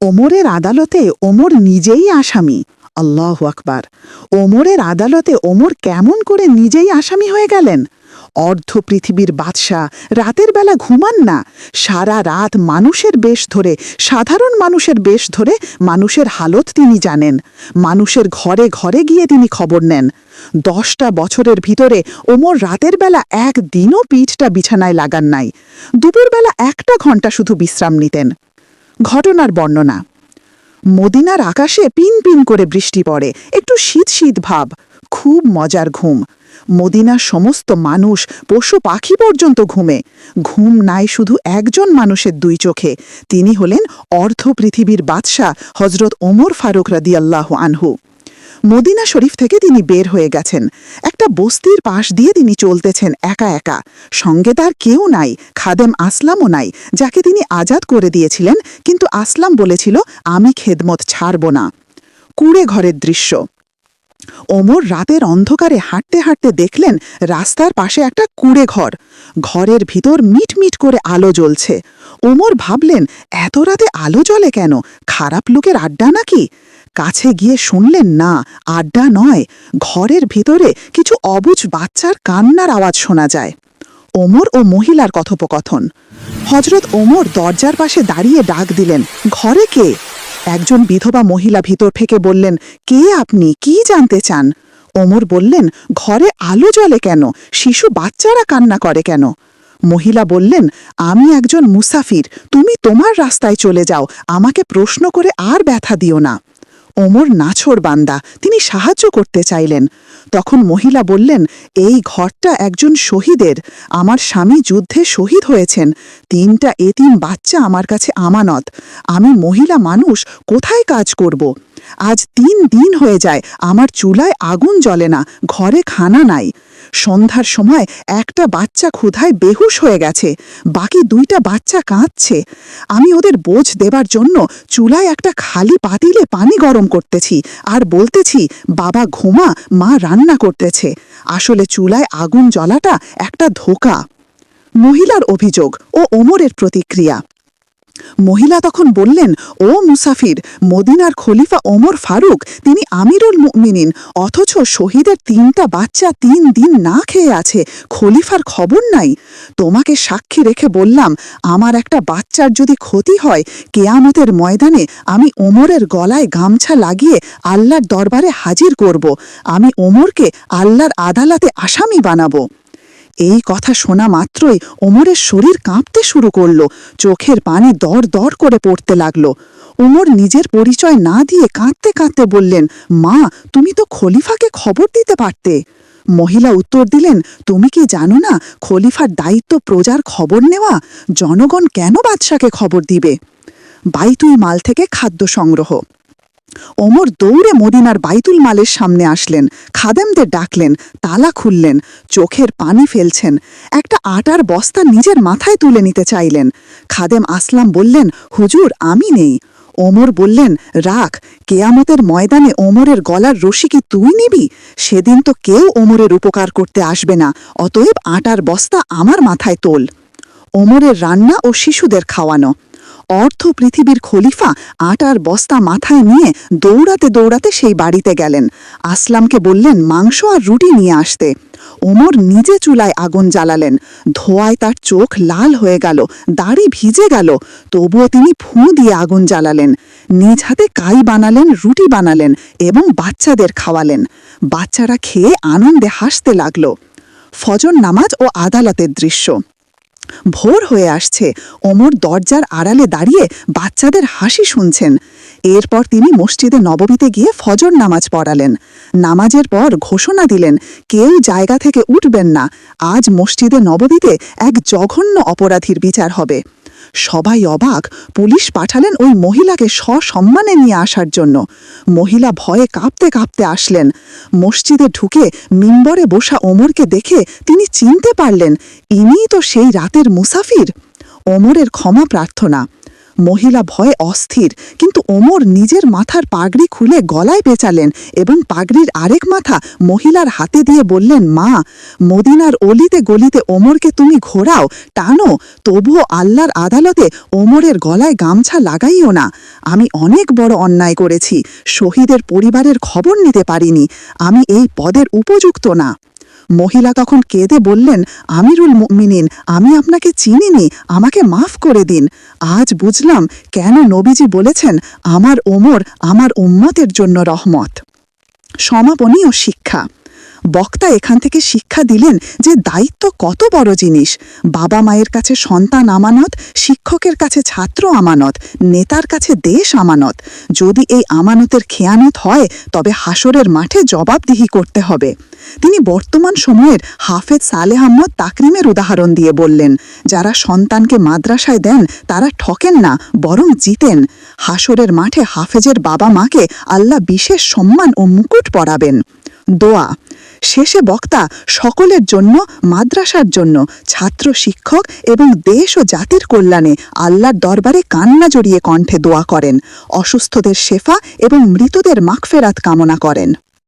ওমরের আদালতে ওমর নিজেই আসামি। আল্লাহ আকবার। ওমরের আদালতে ওমর কেমন করে নিজেই আসামি হয়ে গেলেন? অর্ধ পৃথিবীর বাদশাহ রাতের বেলা ঘুমান না, সারা রাত মানুষের বেশ ধরে, সাধারণ মানুষের বেশ ধরে মানুষের হালত তিনি জানেন। মানুষের ঘরে ঘরে গিয়ে তিনি খবর নেন। দশটা বছরের ভিতরে ওমর রাতের বেলা একদিনও পিঠটা বিছানায় লাগান নাই। দুপুরবেলা একটা ঘণ্টা শুধু বিশ্রাম নিতেন। ঘটনার বর্ণনা। মদিনার আকাশে পিন পিন করে বৃষ্টি পড়ে, একটু শীত শীত ভাব, খুব মজার ঘুম। মদিনার সমস্ত মানুষ, পশু পাখি পর্যন্ত ঘুমে। ঘুম নাই শুধু একজন মানুষের দুই চোখে, তিনি হলেন অর্ধ পৃথিবীর বাদশাহ হজরত ওমর ফারুক রাদিয়াল্লাহ আনহু। মদিনা শরীফ থেকে তিনি বের হয়ে গেছেন। একটা বস্তির পাশ দিয়ে তিনি চলতেছেন একা একা। সঙ্গে তার কেউ নাই, খাদেম আসলামও নাই, যাকে তিনি আজাদ করে দিয়েছিলেন, কিন্তু আসলাম বলেছিল, আমি খেদমত ছাড়ব না। কুড়ে ঘরের দৃশ্য। ওমর রাতের অন্ধকারে হাঁটতে হাঁটতে দেখলেন, রাস্তার পাশে একটা কুড়ে ঘর। ঘরের ভিতর মিটমিট করে আলো জ্বলছে। ওমর ভাবলেন, এত রাতে আলো জ্বলে কেন? খারাপ লোকের আড্ডা নাকি? কাছে গিয়ে শুনলেন না, আড্ডা নয়, ঘরের ভিতরে কিছু অবুজ বাচ্চার কান্নার আওয়াজ শোনা যায়। ওমর ও মহিলার কথোপকথন। হজরত ওমর দরজার পাশে দাঁড়িয়ে ডাক দিলেন, ঘরে কে? একজন বিধবা মহিলা ভিতর থেকে বললেন, কে আপনি? কি জানতে চান? ওমর বললেন, ঘরে আলো জ্বলে কেন? শিশু বাচ্চারা কান্না করে কেন? মহিলা বললেন, আমি একজন মুসাফির, তুমি তোমার রাস্তায় চলে যাও, আমাকে প্রশ্ন করে আর ব্যথা দিও না। ওমর নাছর বান্দা, তিনি সাহায্য করতে চাইলেন। তখন মহিলা বললেন, এই ঘরটা একজন শহীদের, আমার স্বামী যুদ্ধে শহীদ হয়েছেন, তিনটা এতিম বাচ্চা আমার কাছে আমানত, আমি মহিলা মানুষ, কোথায় কাজ করব? আজ তিন দিন হয়ে যায়, আমার চুলায় আগুন জ্বলে না, ঘরে খানা নাই। সন্ধ্যার সময় একটা বাচ্চা ক্ষুধায় বেহুশ হয়ে গেছে। বাকি দুইটা বাচ্চা কাঁদছে। আমি ওদের বোঝ দেবার জন্য চুলায় একটা খালি পাতিলে পানি গরম করতেছি আর বলতেছি, বাবা ঘুমা, মা রান্না করতেছে। আসলে চুলায় আগুন জ্বলাটা একটা ধোকা। মহিলার অভিযোগ ও ওমরের প্রতিক্রিয়া। মহিলা তখন বললেন, ও মুসাফির, মদিনার খলিফা ওমর ফারুক, তিনি আমিরুল মুমিনিন, অথচ শহীদের তিনটা বাচ্চা তিন দিন না খেয়ে আছে, খলিফার খবর নাই। তোমাকে সাক্ষী রেখে বললাম, আমার একটা বাচ্চার যদি ক্ষতি হয়, কেয়ামতের ময়দানে আমি ওমরের গলায় গামছা লাগিয়ে আল্লাহর দরবারে হাজির করব। আমি ওমরকে আল্লাহর আদালতে আসামি বানাবো। এই কথা শোনা মাত্রই ওমরের শরীর কাঁপতে শুরু করল। চোখের পানি দর দর করে পড়তে লাগল। ওমর নিজের পরিচয় না দিয়ে কাঁদতে কাঁদতে বললেন, মা, তুমি তো খলিফাকে খবর দিতে পারতে। মহিলা উত্তর দিলেন, তুমি কি জানো না, খলিফার দায়িত্ব প্রজার খবর নেওয়া? জনগণ কেন বাদশাকে খবর দিবে? বাইতুল মাল থেকে খাদ্য সংগ্রহ। ওমর দৌড়ে মদিনার বাইতুল মালের সামনে আসলেন, খাদেমদের ডাকলেন, তালা খুললেন, চোখের পানি ফেলছেন, একটা আটার বস্তা নিজের মাথায় তুলে নিতে চাইলেন। খাদেম আসলাম বললেন, হুজুর, আমি নেই। ওমর বললেন, রাখ, কেয়ামতের ময়দানে ওমরের গলার রশি কি তুই নিবি? সেদিন তো কেউ ওমরের উপকার করতে আসবে না, অতএব আটার বস্তা আমার মাথায় তোল। ওমরের রান্না ও শিশুদের খাওয়ানো। অর্ধ পৃথিবীর খলিফা আটার বস্তা মাথায় নিয়ে দৌড়াতে দৌড়াতে সেই বাড়িতে গেলেন। আসলামকে বললেন, মাংস আর রুটি নিয়ে আসতে। ওমর নিজে চুলায় আগুন জ্বালালেন। ধোয়ায় তার চোখ লাল হয়ে গেল, দাড়ি ভিজে গেল, তবুও তিনি ফুঁ দিয়ে আগুন জ্বালালেন। নিজ হাতে কাই বানালেন, রুটি বানালেন এবং বাচ্চাদের খাওয়ালেন। বাচ্চারা খেয়ে আনন্দে হাসতে লাগল। ফজর নামাজ ও আদালতের দৃশ্য। ভোর হয়ে আসছে। ওমর দরজার আড়ালে দাঁড়িয়ে বাচ্চাদের হাসি শুনছেন। এরপর তিনি মসজিদে নববীতে গিয়ে ফজর নামাজ পড়ালেন। নামাজের পর ঘোষণা দিলেন, কেউ জায়গা থেকে উঠবেন না। আজ মসজিদে নববীতে এক জঘন্য অপরাধীর বিচার হবে। সবাই অবাক পুলিশ পাঠালেন ওই মহিলাকে সসম্মানে নিয়ে আসার জন্য। মহিলা ভয়ে কাঁপতে কাঁপতে আসলেন। মসজিদে ঢুকে মিম্বরে বসা ওমরকে দেখে তিনি চিনতে পারলেন, ইনিই তো সেই রাতের মুসাফির। ওমরের ক্ষমা প্রার্থনা। মহিলা ভয়ে অস্থির, কিন্তু ওমর নিজের মাথার পাগড়ি খুলে গলায় পেঁচালেন এবং পাগড়ির আরেক মাথা মহিলার হাতে দিয়ে বললেন, মা, মদিনার অলিতে গলিতে ওমরকে তুমি ঘোরাও, টানো, তবুও আল্লাহর আদালতে ওমরের গলায় গামছা লাগাইও না। আমি অনেক বড় অন্যায় করেছি, শহীদের পরিবারের খবর নিতে পারিনি, আমি এই পদের উপযুক্ত না। মহিলা তখন কেঁদে বললেন, আমিরুল মিনিন আমি আপনাকে চিনিনি, আমাকে মাফ করে দিন। আজ বুঝলাম কেন নবীজি বলেছেন, আমার ওমর আমার উম্মতের জন্য রহমত। সমাপনী ও শিক্ষা। বক্তা এখান থেকে শিক্ষা দিলেন যে দায়িত্ব কত বড় জিনিস। বাবা মায়ের কাছে সন্তান আমানত, শিক্ষকের কাছে ছাত্র আমানত, নেতার কাছে দেশ আমানত। যদি এই আমানতের খেয়ানত হয়, তবে হাসরের মাঠে জবাবদিহি করতে হবে। তিনি বর্তমান সময়ের হাফেজ সালেহ আহমদ তাকরিমের উদাহরণ দিয়ে বললেন, যারা সন্তানকে মাদ্রাসায় দেন, তারা ঠকেন না, বরং জিতেন। হাসরের মাঠে হাফেজের বাবা মাকে আল্লাহ বিশেষ সম্মান ও মুকুট পরাবেন। দোয়া। শেষে বক্তা সকলের জন্য, মাদ্রাসার জন্য, ছাত্র শিক্ষক এবং দেশ ও জাতির কল্যাণে আল্লাহর দরবারে কান্না জড়িয়ে কণ্ঠে দোয়া করেন, অসুস্থদের শেফা এবং মৃতদের মাখফেরাত কামনা করেন।